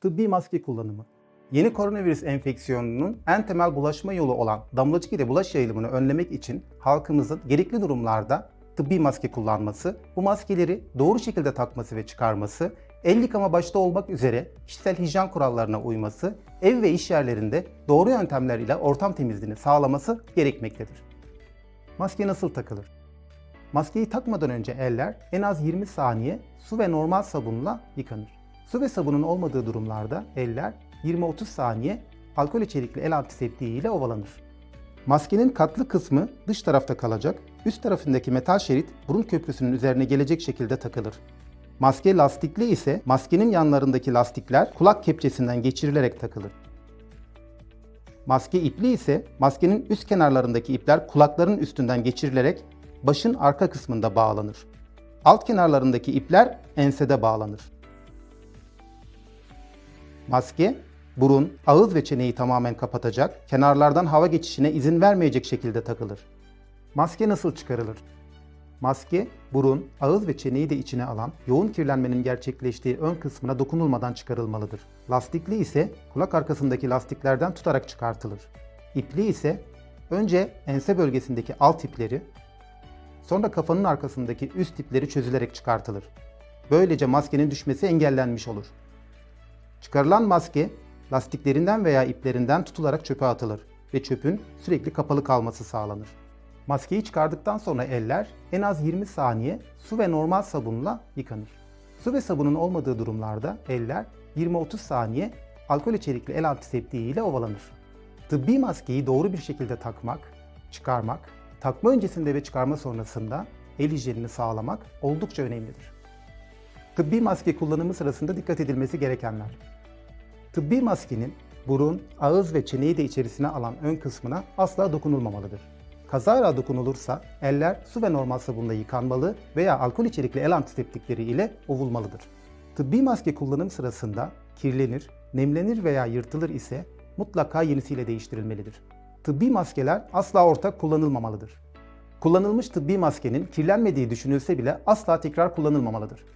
Tıbbi maske kullanımı. Yeni koronavirüs enfeksiyonunun en temel bulaşma yolu olan damlacık ile bulaş yayılımını önlemek için halkımızın gerekli durumlarda tıbbi maske kullanması, bu maskeleri doğru şekilde takması ve çıkarması, el yıkama başta olmak üzere kişisel hijyen kurallarına uyması, ev ve iş yerlerinde doğru yöntemler ile ortam temizliğini sağlaması gerekmektedir. Maske nasıl takılır? Maskeyi takmadan önce eller en az 20 saniye su ve normal sabunla yıkanır. Su ve sabunun olmadığı durumlarda eller 20-30 saniye alkol içerikli el antiseptiği ile ovalanır. Maskenin katlı kısmı dış tarafta kalacak, üst tarafındaki metal şerit burun köprüsünün üzerine gelecek şekilde takılır. Maske lastikli ise maskenin yanlarındaki lastikler kulak kepçesinden geçirilerek takılır. Maske ipli ise maskenin üst kenarlarındaki ipler kulakların üstünden geçirilerek başın arka kısmında bağlanır. Alt kenarlarındaki ipler ensede bağlanır. Maske burun, ağız ve çeneyi tamamen kapatacak, kenarlardan hava geçişine izin vermeyecek şekilde takılır. Maske nasıl çıkarılır? Maske, burun, ağız ve çeneyi de içine alan, yoğun kirlenmenin gerçekleştiği ön kısmına dokunulmadan çıkarılmalıdır. Lastikli ise kulak arkasındaki lastiklerden tutarak çıkartılır. İpli ise önce ense bölgesindeki alt ipleri, sonra kafanın arkasındaki üst ipleri çözülerek çıkartılır. Böylece maskenin düşmesi engellenmiş olur. Çıkarılan maske lastiklerinden veya iplerinden tutularak çöpe atılır ve çöpün sürekli kapalı kalması sağlanır. Maskeyi çıkardıktan sonra eller en az 20 saniye su ve normal sabunla yıkanır. Su ve sabunun olmadığı durumlarda eller 20-30 saniye alkol içerikli el antiseptiği ile ovalanır. Tıbbi maskeyi doğru bir şekilde takmak, çıkarmak, takma öncesinde ve çıkarma sonrasında el hijyenini sağlamak oldukça önemlidir. Tıbbi maske kullanımı sırasında dikkat edilmesi gerekenler. Tıbbi maskenin burun, ağız ve çeneyi de içerisine alan ön kısmına asla dokunulmamalıdır. Kazara dokunulursa eller su ve normal sabunla yıkanmalı veya alkol içerikli el antiseptikleri ile ovulmalıdır. Tıbbi maske kullanım sırasında kirlenir, nemlenir veya yırtılır ise mutlaka yenisiyle değiştirilmelidir. Tıbbi maskeler asla ortak kullanılmamalıdır. Kullanılmış tıbbi maskenin kirlenmediği düşünülse bile asla tekrar kullanılmamalıdır.